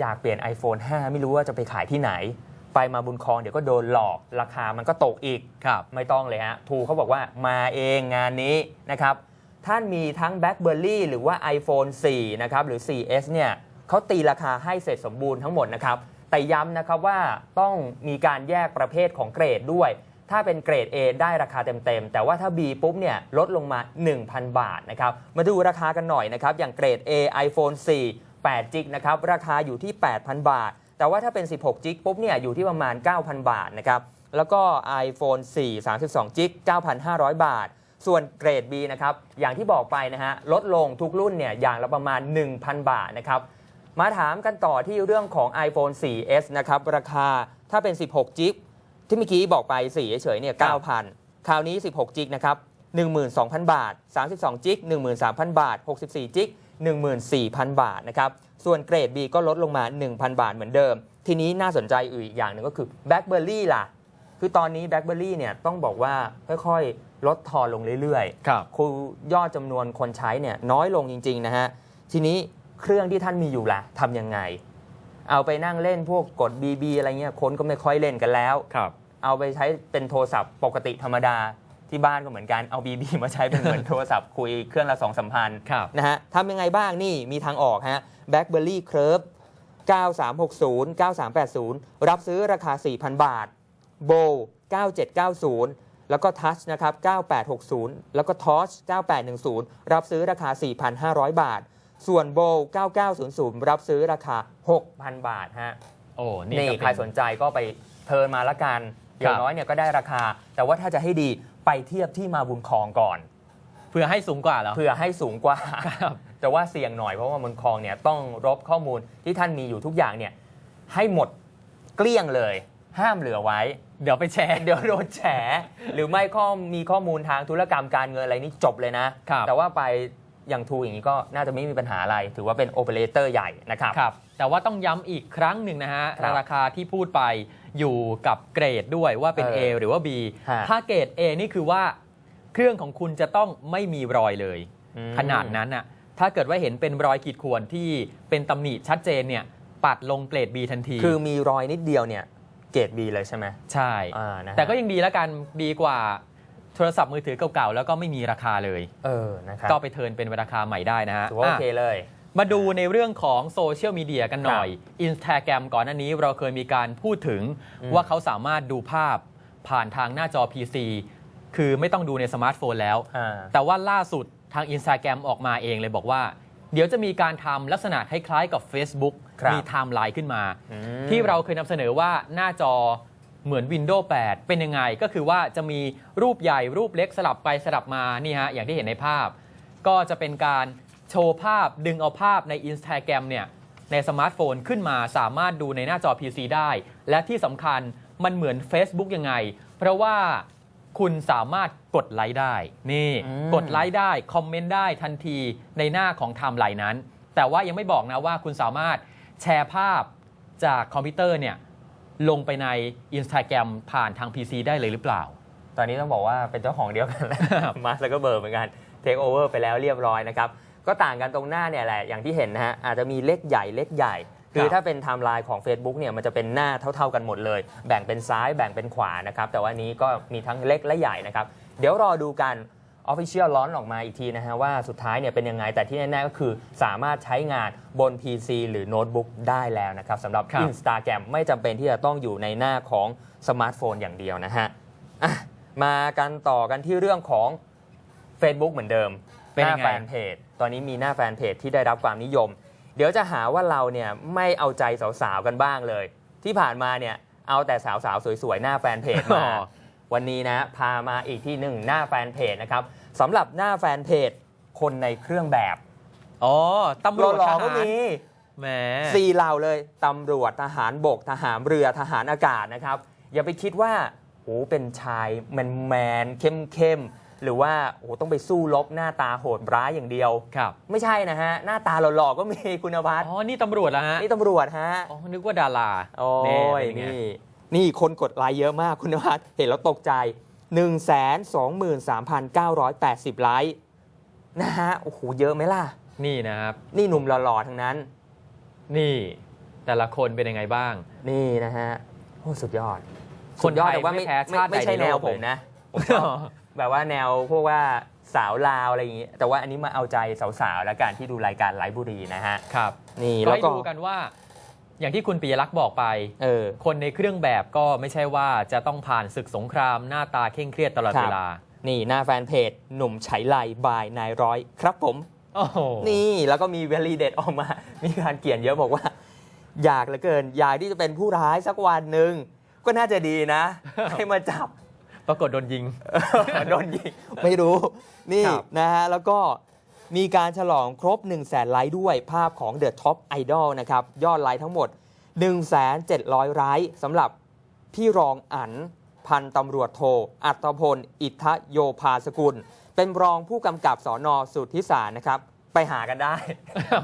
อยากเปลี่ยน iPhone 5 ไม่รู้ว่าจะไปขายที่ไหน ไปมาบุญครองเดี๋ยวก็โดนหลอกราคามันก็ตกอีก ครับ ไม่ต้องเลยฮะทูเขาบอกว่ามาเองงานนี้นะครับ ท่านมีทั้ง BlackBerry หรือว่า iPhone 4 นะครับ หรือ 4S เนี่ยเขาตีราคาให้เสร็จสมบูรณ์ทั้งหมดนะครับ แต่ย้ำนะครับว่าต้องมีการแยกประเภทของเกรดด้วย ถ้าเป็นเกรด A ได้ราคาเต็มๆ แต่ว่าถ้า B ปุ๊บเนี่ยลดลงมา 1,000 บาทนะครับ มาดูราคากันหน่อยนะครับ อย่างเกรด A iPhone 4 8 จิกนะครับ ราคาอยู่ที่ 8,000 บาท แต่ว่าถ้าเป็น 16 จิกปุ๊บเนี่ยอยู่ที่ประมาณ 9,000 บาทนะครับ แล้วก็ iPhone 4 32 จิก 9,500 บาท ส่วนเกรด B นะครับ อย่างที่บอกไปนะฮะ ลดลงทุกรุ่นเนี่ยอย่างละประมาณ 1,000 บาทนะครับ มาถามกันต่อที่เรื่องของ iPhone 4S นะครับ ราคาถ้าเป็น 16 จิกที่เมื่อกี้บอกไป4เฉยๆเนี่ยครับ9,000 คราวนี้ 16 จิกนะครับ12,000 บาท 32 จิก13,000 บาท 64 จิก 14,000 บาทนะครับ ส่วนเกรด B ก็ลดลงมา 1,000 บาทเหมือนเดิม ทีนี้น่าสนใจอีกอย่างหนึ่งก็คือ BlackBerry ล่ะ คือตอนนี้ BlackBerry เนี่ยต้องบอกว่าค่อยๆ ลดทอนลงเรื่อยๆครับคือยอดจำนวนคนใช้เนี่ยน้อยลงจริง ๆ นะฮะ ทีนี้เครื่องที่ท่านมีอยู่ล่ะทำยังไง เอาไปนั่งเล่นพวกกด BB อะไรเงี้ยคนก็ไม่ค่อยเล่นกันแล้วครับเอาไปใช้เป็นโทรศัพท์ปกติธรรมดา ที่บ้านก็เหมือนกันเอา BB มาใช้เป็นเหมือนโทรศัพท์คุยเครื่องละสองสามพันครับ นะฮะทำยังไงบ้างนี่มีทางออกฮะ BlackBerry Curve 9360 9380 รับซื้อราคา 4,000 บาท Bow 9790 แล้วก็ Touch นะครับ 9860 แล้วก็ Torch 9810 รับซื้อราคา 4,500 บาท ส่วน Bow 9900 รับซื้อราคา 6,000 บาทฮะโอ้นี่นี่ก็เป็นใครสนใจก็ไปเทิร์นมาละกันอย่างน้อยเนี่ยก็ได้ราคา แต่ว่าถ้าจะให้ดี ไปเทียบที่มาบุญครองก่อน เพื่อให้สูงกว่าเหรอ เพื่อให้สูงกว่า ครับ แต่ว่าเสี่ยงหน่อยเพราะว่าบุญครองเนี่ยต้องรบข้อมูลที่ท่านมีอยู่ทุกอย่างเนี่ยให้หมดเกลี้ยงเลย ห้ามเหลือไว้ เดี๋ยวไปแชร์ เดี๋ยวโดนแฉ หรือไม่ข้อมีข้อมูลทางธุรกรรมการเงินอะไรนี่จบเลยนะ ครับ แต่ว่าไปอย่างทูอย่างนี้ก็น่าจะไม่มีปัญหาอะไร ถือว่าเป็นโอเปอเรเตอร์ใหญ่นะครับ ครับ แต่ว่าต้องย้ำอีกครั้งหนึ่งนะฮะ ครับ ราคาที่พูดไป อยู่กับเกรดด้วยว่าเป็นเออ A หรือว่า B ฮะถ้าเกรด A นี่คือว่าเครื่องของคุณจะต้องไม่มีรอยเลยอืมขนาดนั้นน่ะถ้าเกิดว่าเห็นเป็นรอยขีดข่วนที่เป็นตำหนิชัดเจนเนี่ยปัดลงเกรด B ทันที คือมีรอยนิดเดียวเนี่ยเกรดบีเลยใช่ไหมใช่อ่านะฮะแต่ก็ยังดีแล้วกันดีกว่าโทรศัพท์มือถือเก่าๆแล้วก็ไม่มีราคาเลย เออนะครับก็ไปเทิร์นเป็นราคาใหม่ได้นะฮะถือว่าโอเคอะเลย มาดูในเรื่องของโซเชียลมีเดียกันหน่อย Instagram ก่อนหน้านี้เราเคยมีการพูดถึงอืมว่าเขาสามารถดูภาพผ่านทางหน้าจอ PC คือไม่ต้องดูในสมาร์ทโฟนแล้วอ่าแต่ว่าล่าสุดทาง Instagram ออกมาเองเลยบอกว่า เดี๋ยวจะมีการทำลักษณะคล้ายๆกับ Facebook ครับมีไทม์ไลน์ขึ้นมาอืมที่เราเคยนำเสนอว่าหน้าจอเหมือน Windows 8 เป็นยังไง ก็คือว่าจะมีรูปใหญ่รูปเล็กสลับไปสลับมานี่ฮะอย่างที่เห็นในภาพ ก็จะเป็นการ โชว์ภาพดึงเอาภาพใน Instagram เนี่ยในสมาร์ทโฟนขึ้นมาสามารถดูในหน้าจอ PC ได้ และที่สำคัญมันเหมือน Facebook ยังไง เพราะว่าคุณสามารถกดไลค์ได้ นี่อืมกดไลค์ได้ คอมเมนต์ได้ทันทีในหน้าของไทม์ไลน์นั้น แต่ว่ายังไม่บอกนะว่าคุณสามารถแชร์ภาพจากคอมพิวเตอร์เนี่ยลงไปใน Instagram ผ่านทาง PC ได้เลยหรือเปล่า ตอนนี้ต้องบอกว่าเป็นเจ้าของเดียวกันแล้วมาร์คแล้วก็เบอร์เหมือนกันเทคโอเวอร์ไปแล้วเรียบร้อยนะครับ ก็ต่างกันตรงหน้าเนี่ยแหละอย่างที่เห็นนะฮะอาจจะมีเล็กใหญ่เล็กใหญ่ คือครับถ้าเป็นไทม์ไลน์ของ Facebook เนี่ยมันจะเป็นหน้าเท่า ๆกันหมดเลย แบ่งเป็นซ้ายแบ่งเป็นขวานะครับแต่ว่านี้ก็มีทั้งเล็กและใหญ่นะครับเดี๋ยวรอดูกัน Official ร้อนออกมาอีกทีนะฮะว่าสุดท้ายเนี่ยเป็นยังไง แต่ที่แน่ๆก็คือสามารถใช้งานบน PC หรือโน้ตบุ๊กได้แล้วนะครับสำหรับครับ Instagram ไม่จำเป็นที่จะต้องอยู่ในหน้าของสมาร์ทโฟนอย่างเดียวนะฮะอะมากันต่อกันที่เรื่องของ Facebook เหมือนเดิม เป็นหยัน้างไง แฟนเพจ ตอนนี้มีหน้าแฟนเพจที่ได้รับความนิยม เดี๋ยวจะหาว่าเราเนี่ยไม่เอาใจสาวๆกันบ้างเลย ที่ผ่านมาเนี่ยเอาแต่สาวๆสวยๆหน้าแฟนเพจมา อ๋อ วันนี้นะพามาอีกที่หนึ่งหน้าแฟนเพจนะครับสำหรับหน้าแฟนเพจคนในเครื่องแบบอ๋อตำรวจหล่อทๆก็หารมี แหม สี่เหล่าเลยตำรวจทหารบกทหารเรือทหารอากาศนะครับ อย่าไปคิดว่าโอ้เป็นชายแมนแมนๆเข้มเข้มๆ หรือว่าโอ้ต้องไปสู้รบหน้าตาโหดร้ายอย่างเดียว ครับไม่ใช่นะฮะ หน้าตาหล่อๆก็มีคุณพัฒน์อ๋อนี่ตำรวจแล้วฮะนี่ตำรวจฮะอ๋อนึกว่าดาราโอ้ยแเป็นไงนี่นี่คนกดไลค์เยอะมากคุณพัฒน์เห็นแล้วตกใจ 1 2 3 9 8 0 ไลค์นะฮะโอ้โหเยอะไหมล่ะ นี่นะครับ นี่หนุ่มหล่อๆทั้งนั้น นี่ แต่ละคนเป็นยังไงบ้าง นี่นะฮะโอ้สุดยอดคนสุดยอดไทยแต่ว่าไม่ไม่แพ้ชาติไม่ไม่ใช่ใดในแนวโลกผมเลยนะผมชอบ แบบว่าแนวพวกว่าสาวลาวอะไรอย่างงี้ แต่ว่าอันนี้มาเอาใจสาวๆแล้วกันที่ดูรายการไลฟ์บุรีนะฮะ ครับ นี่ก็แล้วให้ก็ ดูกันว่า อย่างที่คุณปิยลักษณ์บอกไป เออ คนในเครื่องแบบก็ไม่ใช่ว่าจะต้องผ่านศึกสงครามหน้าตาเคร่งเครียดตลอดครับ เวลา นี่หน้าแฟนเพจ หนุ่มไฉไลบายนายร้อยครับผม โอ้โห นี่แล้วก็มีเวลีเด็ดออกมา มีการเขียนเยอะบอกว่า อยากเหลือเกิน อยากที่จะเป็นผู้ร้ายสักวันหนึ่งก็น่าจะดีนะ ให้มาจับ ปรากฏโดนยิง โดนยิง ไม่รู้ นี่ครับ นะฮะ แล้วก็มีการฉลองครบ 1 0 0 0 0แสนไลค์ด้วยภาพของ The Top Idol นะครับ ยอดไลค์ทั้งหมด 1 7 0 0ไลค์สำหรับพี่รองอันพันตำรวจโท อัตพล อิทธโยภาสกุล เป็นรองผู้กำกับสอนอสุทธิสารนะครับ ไปหากันได้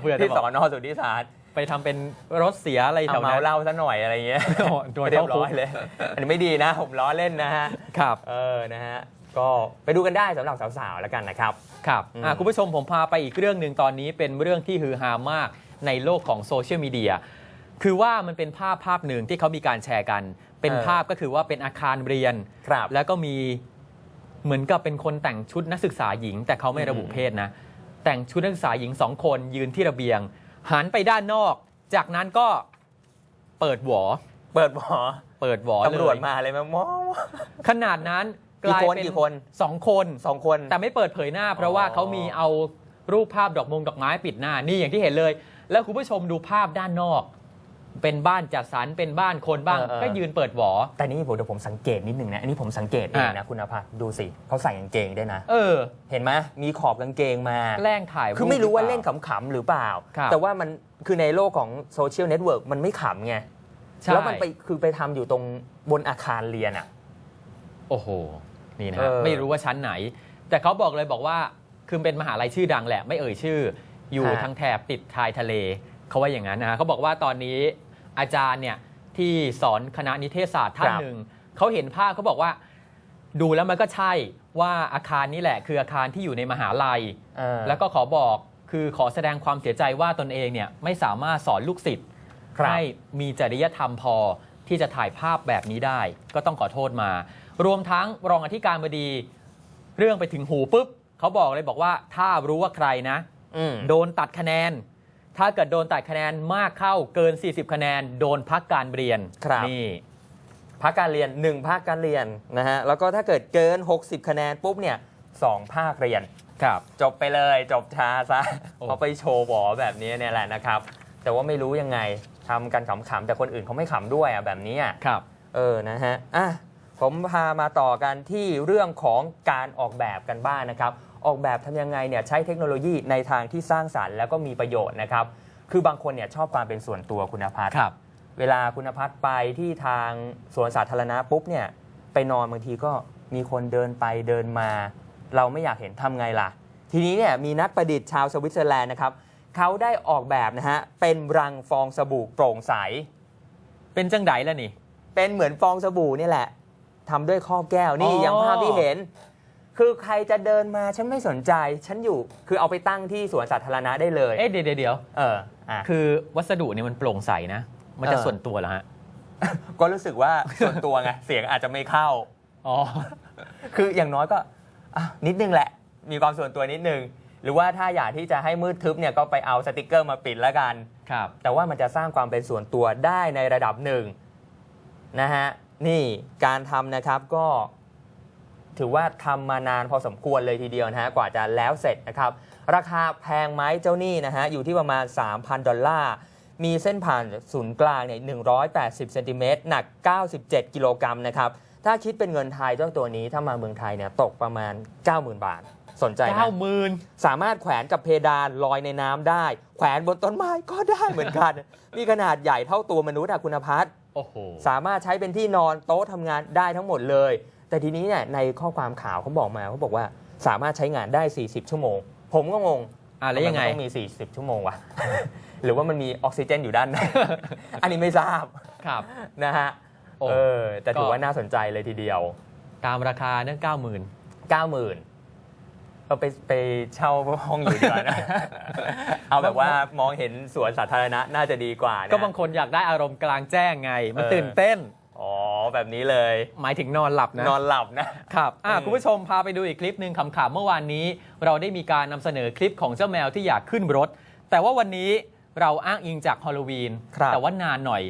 เพื่อจะที่บสอกอนอสุทธิสาร ไปทำเป็นรถเสียอะไรแถเอาวเมานั้น เหล่าซะหน่อยอะไรเงี้ยโอ้โหโดนเรียเข้าบร้คุอกยเลย อันนี้ไม่ดีนะ ผมล้อเล่นนะฮะ ครับ เออ นะฮะ ก็ไปดูกันได้สำหรับสาวๆ แล้วกันนะครับ ครับอืมอะคุณผู้ชมผมพาไปอีกเรื่องหนึ่งตอนนี้เป็นเรื่องที่ฮือฮามากในโลกของโซเชียลมีเดีย คือว่ามันเป็นภาพภาพหนึ่งที่เขามีการแชร์กัน เป็นเออ ภาพก็คือว่าเป็นอาคารเรียน ครับ แล้วก็มีเหมือนกับเป็นคนแต่งชุดนักศึกษาหญิง แต่เขาไม่ระบุอืม เพศนะ แต่งชุดนักศึกษาหญิงสองคนยืนที่ระเบียง หันไปด้านนอก จากนั้นก็เปิดหวอ เปิดหมอเปิดหวอตำรวจเลยมาเลยมามองขนาดนั้นกกี่ลายคนเป็นกี่คนสองคน สองคน แต่ไม่เปิดเผยหน้า เพราะว่าอ๋อเขามีเอารูปภาพดอกมงดอกไม้ปิดหน้า นี่อย่างที่เห็นเลย แล้วคุณผู้ชมดูภาพด้านนอก เป็นบ้านจัดสรรเป็นบ้านคนบ้างก็ยืนเปิดหวอ แต่นี่ผมเดี๋ยวผมสังเกตนิดนึงนะ อันนี้ผมสังเกตเองนะ คุณอภัทรดูสิเขาใส่กางเกงด้วยนะ เออ เห็นไหมมีขอบกางเกงมา แกล้งถ่ายคือไม่รู้ว่าปเล่นขำๆหรือเปล่า ครับแต่ว่ามันคือในโลกของโซเชียลเน็ตเวิร์กมันไม่ขำไง ใช่ แล้วมันไปคือไปทำอยู่ตรงบนอาคารเรียนอะ โอ้โห นี่นะเอฮะอไม่รู้ว่าชั้นไหน แต่เขาบอกเลยบอกว่า คือเป็นมหาลัยชื่อดังแหละ ไม่เอ่ยชื่อ อยู่ฮะ ทางแถบติดชายทะเล เขาว่าอย่างนั้นนะฮะเขาบอกว่าตอนนี้ อาจารย์เนี่ยที่สอนคณะนิเทศศาสตร์ท่านหนึ่งเขาเห็นภาพเขาบอกว่า ดูแล้วมันก็ใช่ว่าอาคารนี้แหละ คืออาคารที่อยู่ในมหาลัยเออแล้วก็ขอบอกคือขอแสดงความเสียใจว่าตนเองเนี่ยไม่สามารถสอนลูกศิษย์ครับให้มีจริยธรรมพอที่จะถ่ายภาพแบบนี้ได้ ก็ต้องขอโทษมา รวมทั้งรองอธิการบดี เรื่องไปถึงหูปุ๊บเขาบอกเลยบอกว่าถ้ารู้ว่าใครนะอืมโดนตัดคะแนน ถ้าเกิดโดนตัดคะแนนมากเข้าเกิน 40 คะแนน โดนพักการเรียนครับ นี่ภาคการเรียน 1 ภาคการเรียนนะฮะแล้วก็ถ้าเกิดเกิน 60 คะแนนปุ๊บเนี่ยสองภาคเรียน ครับ จบไปเลยจบช้าซะโอ้ เขาไปโชว์หวอแบบนี้เนี่ยแหละนะครับ แต่ว่าไม่รู้ยังไงทำกันขำๆแต่คนอื่นเขาไม่ขำด้วยอะแบบนี้อะ ครับ เออ นะฮะ อะ ผมพามาต่อกันที่เรื่องของการออกแบบกันบ้างนะครับ ออกแบบทำยังไงเนี่ยใช้เทคโนโลยีในทางที่สร้างสรรค์แล้วก็มีประโยชน์นะครับ คือบางคนเนี่ยชอบความเป็นส่วนตัวคุณพัฒน์ครับ เวลาคุณพัฒน์ไปที่ทางสวนสาธารณะปุ๊บเนี่ยไปนอนบางทีก็มีคนเดินไปเดินมา เราไม่อยากเห็นทำไงล่ะ ทีนี้เนี่ยมีนักประดิษฐ์ชาวสวิตเซอร์แลนด์นะครับเขาได้ออกแบบนะฮะเป็นรังฟองสบู่โปร่งใส เป็นจังไดแล้วนี่ เป็นเหมือนฟองสบู่นี่แหละ ทำด้วยครอบแก้วนี่อ๋ออย่างภาพที่เห็น คือใครจะเดินมาฉันไม่สนใจ ฉันอยู่คือเอาไปตั้งที่สวนสาธารณะได้เลยเอ๊ะเดี๋ยวเดี๋ยวเดี๋ยวเอออะ คือวัสดุเนี่ยมันโปร่งใสนะ มันจะเออ ส่วนตัวเหรอฮะก็รู้สึกว่าส่วนตัวไง เสียงอาจจะไม่เข้า อ๋อ คืออย่างน้อยก็อะนิดนึงแหละ มีความส่วนตัวนิดนึง หรือว่าถ้าอยากที่จะให้มืดทึบเนี่ยก็ไปเอาสติกเกอร์มาปิดแล้วกัน ครับ แต่ว่ามันจะสร้างความเป็นส่วนตัวได้ในระดับหนึ่งนะฮะ นี่การทำนะครับก็ถือว่าทำมานานพอสมควรเลยทีเดียวนะฮะกว่าจะแล้วเสร็จนะครับ ราคาแพงไหมเจ้านี่นะฮะอยู่ที่ประมาณ 3,000 ดอลลาร์ มีเส้นผ่านศูนย์กลางเนี่ย180เซนติเมตรหนัก 97 กิโลกรัมนะครับ ถ้าคิดเป็นเงินไทยเจ้าตัวนี้ถ้ามาเมืองไทยเนี่ยตกประมาณ 90,000 บาท สนใจนะเก้าหมื่นสามารถแขวนกับเพดานลอยในน้ำได้ แขวนบนต้นไม้ก็ได้เหมือนกัน มีขนาดใหญ่เท่าตัวมนุษย์อะคุณพัฒน์ โอ้โหสามารถใช้เป็นที่นอนโต๊ะทำงานได้ทั้งหมดเลย แต่ทีนี้เนี่ยในข้อความข่าวเขาบอกมาเขาบอกว่าสามารถใช้งานได้ 40 ชั่วโมง ผมก็งงอะแล้วยังไงทำมมันต้องมี 40 ชั่วโมงวะ หรือว่ามันมีออกซิเจนอยู่ด้านใน อันนี้ไม่ทราบครับ นะฮะโอ้เออแต่ถือก็ว่าน่าสนใจเลยทีเดียว ตามราคาเนี่ยเก้าหมื่น 90,000 เอาไปไปเช่าห้องอยู่ดีกว่านะ เอาแบบว่ามองเห็นสวนสาธารณะน่าจะดีกว่านะก็บางคนอยากได้อารมณ์กลางแจ้งไง มันเออตื่นเต้น อ๋อ แบบนี้เลย หมายถึงนอนหลับนะ นอนหลับนะครับอะอืมคุณผู้ชมพาไปดูอีกคลิปหนึ่งขำๆเมื่อวานนี้ เราได้มีการนำเสนอคลิปของเจ้าแมวที่อยากขึ้นรถ แต่ว่าวันนี้เราอ้างอิงจากฮอลโลวีนครับแต่ว่านานหน่อย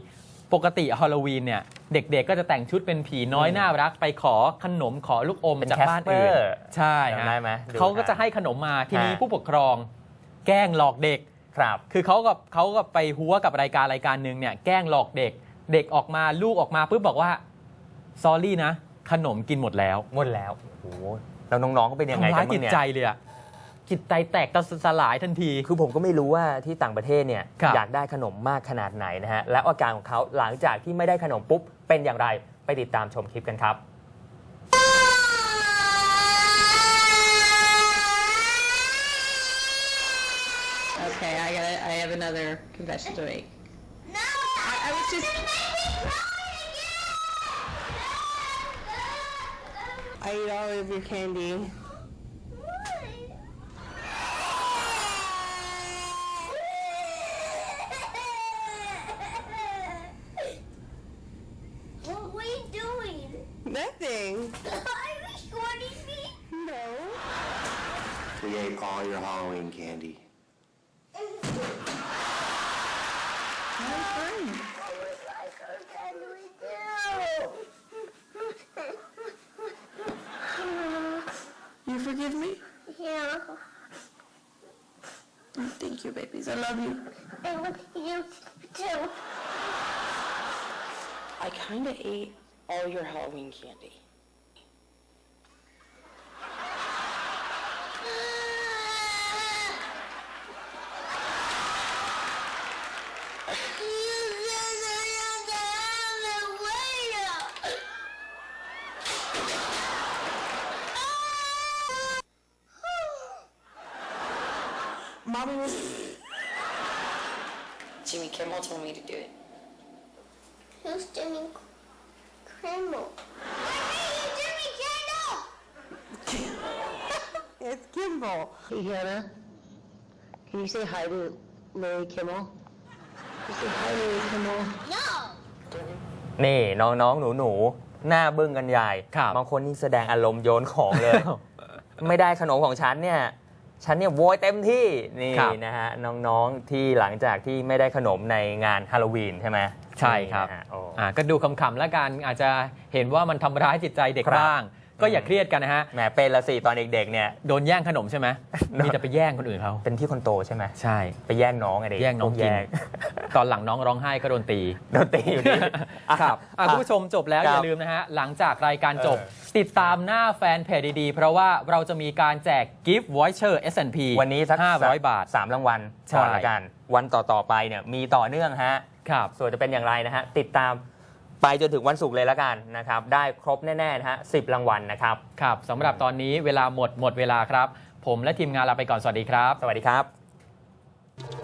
ปกติฮอลโลวีนเนี่ยเด็กๆก็จะแต่งชุดเป็นผีน้อยอืมน่ารักไปขอขนมขอลูกอมเป็นจากบ้านอื่น Casper ใช่จำฮะได้ไหมดูเขาก็ฮะจะให้ขนมมาทีนี้ฮะผู้ปกครองแกล้งหลอกเด็กครับ คือเขากับเขากับไปหัวกับรายการรายการหนึ่งเนี่ยแกล้งหลอกเด็ก เด็กออกมาลูกออกมาปุ๊บบอกว่าซอรี่นะ ขนมกินหมดแล้วหมดแล้วโอ้โหแล้วน้องๆก็เป็นยังไงทำกัร้ายนบ้าจิตงเนี่ยใจเลยอะ จิตใจแตกตะสลายทันที คือผมก็ไม่รู้ว่าที่ต่างประเทศเนี่ยครับ อยากได้ขนมมากขนาดไหนนะฮะ และอาการของเขาหลังจากที่ไม่ได้ขนมปุ๊บ เป็นอย่างไรไปติดตามชมคลิปกันครับ Okay, I got. I have another confession to make. No! I, I was just. I ate all of your candy. All your Halloween candy. What can we do? You forgive me? Yeah, oh, Thank you, babies. I love you. I want you too. I kind of ate all your Halloween candy. Mommy was. Jimmy Kimmel told me to do it. Who's Jimmy Kimmel? Jimmy Kimmel! It's Kimball. Hey, Hannah. Can you say hi to Larry Kimmel? นี่น้องๆ หนูๆ หน้าบึ้งกันใหญ่ครับบางคนนี่แสดงอารมณ์โยนของเลย ไม่ได้ขนมของฉันเนี่ย ฉันเนี่ยโวยเต็มที่นี่ครับนะฮะน้องๆ ที่หลังจากที่ไม่ได้ขนมในงานฮาโลวีนใช่ไหมใช่ครับ นี่นะฮะโอ้ อ่าก็ดูคำๆแล้วกันอาจจะเห็นว่ามันทำร้ายจิตใจเด็กครับ บ้าง ก็อย่าเครียดกันนะฮะแหมเป็นละสิตอนเด็กๆเนี่ยโดนแย่งขนมใช่ไหมมีแต่ไปแย่งคนอื่นเขาเป็นที่คนโตใช่ไหมใช่ไปแย่งน้องไงเด็กแย่งน้องกินตอนหลังน้องร้องไห้ก็โดนตีโดนตีอยู่ดีครับอะคุณผู้ชมจบแล้วครัอบย่าลืมนะฮะหลังจากรายการจบเออติดตามหน้าแฟนเพจดีๆ เพราะว่าเราจะมีการแจกกิฟต์วอยเชอร์ S&P วันนี้สัก500 บาทสามรางวัลใช่ก่อนละกัน วันต่อๆไปเนี่ยมีต่อเนื่องฮะครับส่วนจะเป็นอย่างไรนะฮะ ติดตาม ไปจนถึงวันศุกร์เลยละกันนะครับ ได้ครบแน่ๆนะฮะสิบรางวัลนะครับ ครับสำหรับตอนนี้เวลาหมดหมดเวลาครับ ผมและทีมงานลาไปก่อนสวัสดีครับ สวัสดีครับ